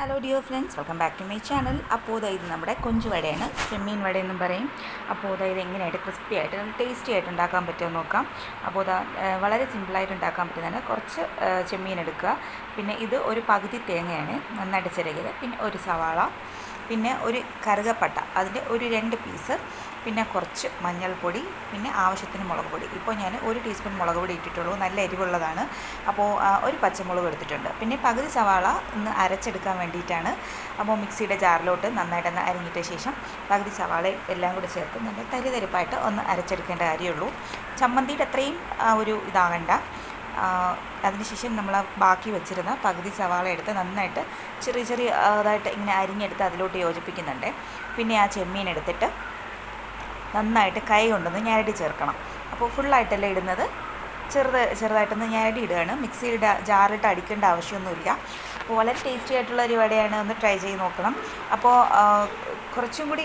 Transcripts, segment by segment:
Hello dear friends welcome back to my channel അപ്പോൾ ഇത് നമ്മുടെ കൊഞ്ചു വടയാണ്. ചെമ്മീൻ വട എന്നും പറയും അപ്പോൾ ഇത് എങ്ങനെയായിട്ട് ക്രിസ്പി ആയിട്ട് നല്ല ടേസ്റ്റി ആയിട്ട് ഉണ്ടാക്കാൻ പറ്റുമോ നോക്കാം. അപ്പോൾ ഏഹ്, വളരെ സിമ്പിളായിട്ട് ഉണ്ടാക്കാൻ പറ്റുന്നതാണ്. കുറച്ച് ചെമ്മീൻ എടുക്കുക. പിന്നെ ഇത് ഒരു പകുതി തേങ്ങയാണ് നന്നായിട്ട് ചിരകിയത്. പിന്നെ ഒരു സവാള. പിന്നെ ഒരു കറുകപ്പട്ട അതിന്റെ ഒരു രണ്ട് പീസ് പിന്നെ കുറച്ച് മഞ്ഞൾപ്പൊടി പിന്നെ ആവശ്യത്തിന് മുളക് പൊടി. ഇപ്പോൾ ഞാൻ ഒരു ടീസ്പൂൺ മുളക് പൊടി ഇട്ടിട്ടുള്ളൂ നല്ല എരിവുള്ളതാണ്. അപ്പോൾ ഒരു പച്ചമുളക് എടുത്തിട്ടുണ്ട്. പിന്നെ പകുതി സവാള ഒന്ന് അരച്ചെടുക്കാൻ വേണ്ടിയിട്ടാണ് അപ്പോൾ മിക്സിയുടെ ജാറിലോട്ട് നന്നായിട്ടൊന്ന് അരിഞ്ഞിട്ട ശേഷം പകുതി സവാള എല്ലാം കൂടി ചേർത്ത് നല്ല തരിതരിപ്പായിട്ട് ഒന്ന് അരച്ചെടുക്കേണ്ട കാര്യമുള്ളൂ. ചമ്മന്തിയുടെ അത്രയും ഒരു ഇതാകണ്ട. അതിനുശേഷം നമ്മൾ ബാക്കി വെച്ചിരുന്ന പകുതി സവാള എടുത്ത് നന്നായിട്ട് ചെറിയ ചെറിയ ഇതായിട്ട് ഇങ്ങനെ അരിഞ്ഞെടുത്ത് അതിലോട്ട് യോജിപ്പിക്കുന്നുണ്ട്. പിന്നെ ആ ചെമ്മീൻ എടുത്തിട്ട് നന്നായിട്ട് കൈ കൊണ്ടൊന്ന് ഞരടി ചേർക്കണം. അപ്പോൾ ഫുള്ളായിട്ടല്ല ഇടുന്നത്? ചെറുത് ചെറുതായിട്ടൊന്ന് ഞരടി ഇടുകയാണ്. മിക്സിയുടെ ജാറിട്ട് അടിക്കേണ്ട ആവശ്യമൊന്നുമില്ല. അപ്പോൾ വളരെ ടേസ്റ്റി ആയിട്ടുള്ള ഒരു വടയാണ്. ഒന്ന് ട്രൈ ചെയ്ത് നോക്കണം. അപ്പോൾ കുറച്ചും കൂടി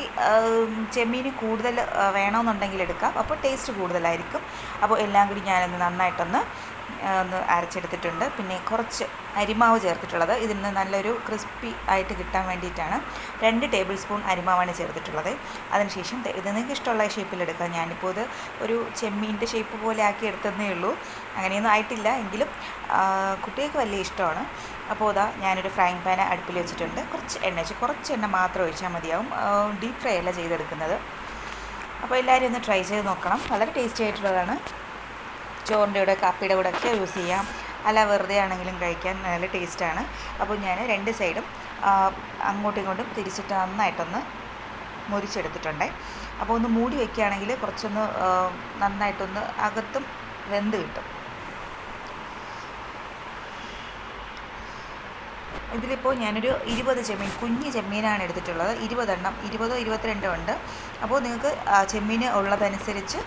ചെമ്മീന് കൂടുതൽ വേണമെന്നുണ്ടെങ്കിൽ എടുക്കാം. അപ്പോൾ ടേസ്റ്റ് കൂടുതലായിരിക്കും. അപ്പോൾ എല്ലാം കൂടി ഞാനൊന്ന് നന്നായിട്ടൊന്ന് ഒന്ന് അരച്ചെടുത്തിട്ടുണ്ട്. പിന്നെ കുറച്ച് അരിമാവ് ചേർത്തിട്ടുള്ളത്. ഇതിൽ നിന്ന് നല്ലൊരു ക്രിസ്പി ആയിട്ട് കിട്ടാൻ വേണ്ടിയിട്ടാണ് രണ്ട് ടേബിൾ സ്പൂൺ അരിമാവാണ് ചേർത്തിട്ടുള്ളത്. അതിനുശേഷം ഇത് നിങ്ങൾക്ക് ഇഷ്ടമുള്ള ഷേപ്പിൽ എടുക്കാം. ഞാനിപ്പോൾ ഇത് ഒരു ചെമ്മീന്റെ ഷേപ്പ് പോലെ ആക്കി എടുത്തതേ ഉള്ളൂ. അങ്ങനെയൊന്നും ആയിട്ടില്ല എങ്കിലും കുട്ടികൾക്ക് വലിയ ഇഷ്ടമാണ്. അപ്പോൾ ഇതാ ഞാനൊരു ഫ്രൈങ് പാൻ അടുപ്പിൽ വെച്ചിട്ടുണ്ട്. കുറച്ച് എണ്ണ വെച്ച് കുറച്ച് എണ്ണ മാത്രം ഒഴിച്ചാൽ മതിയാവും. ഡീപ് ഫ്രൈ അല്ല ചെയ്തെടുക്കുന്നത്. അപ്പോൾ എല്ലാവരും ഒന്ന് ട്രൈ ചെയ്ത് നോക്കണം. വളരെ ടേസ്റ്റി ആയിട്ടുള്ളതാണ്. ചോറിന്റെ കൂടെ കാപ്പിയുടെ കൂടെ ഒക്കെ യൂസ് ചെയ്യാം. അല്ല വെറുതെ ആണെങ്കിലും കഴിക്കാൻ നല്ല ടേസ്റ്റാണ് അപ്പോൾ ഞാൻ രണ്ട് സൈഡും അങ്ങോട്ടും ഇങ്ങോട്ടും തിരിച്ചിട്ട് നന്നായിട്ടൊന്ന് മുരിച്ചെടുത്തിട്ടുണ്ട്. അപ്പോൾ ഒന്ന് മൂടി വയ്ക്കുകയാണെങ്കിൽ കുറച്ചൊന്ന് നന്നായിട്ടൊന്ന് അകത്തും വെന്ത് കിട്ടും. ഇതിലിപ്പോൾ ഞാനൊരു ഇരുപത് ചെമ്മീൻ കുഞ്ഞ് ചെമ്മീനാണ് എടുത്തിട്ടുള്ളത്. ഇരുപതെണ്ണം ഇരുപതോ ഇരുപത്തിരണ്ടോ ഉണ്ട്. അപ്പോൾ നിങ്ങൾക്ക് ചെമ്മീൻ ഉള്ളതനുസരിച്ച്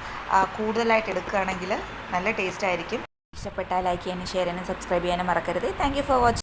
കൂടുതലായിട്ട് എടുക്കുകയാണെങ്കിൽ നല്ല ടേസ്റ്റ് ആയിരിക്കും. ഇഷ്ടപ്പെട്ടാൽ ലൈക്ക് ചെയ്യാനും ഷെയർ ചെയ്യാനും സബ്സ്ക്രൈബ് ചെയ്യാനും മറക്കരുത്. Thank for watching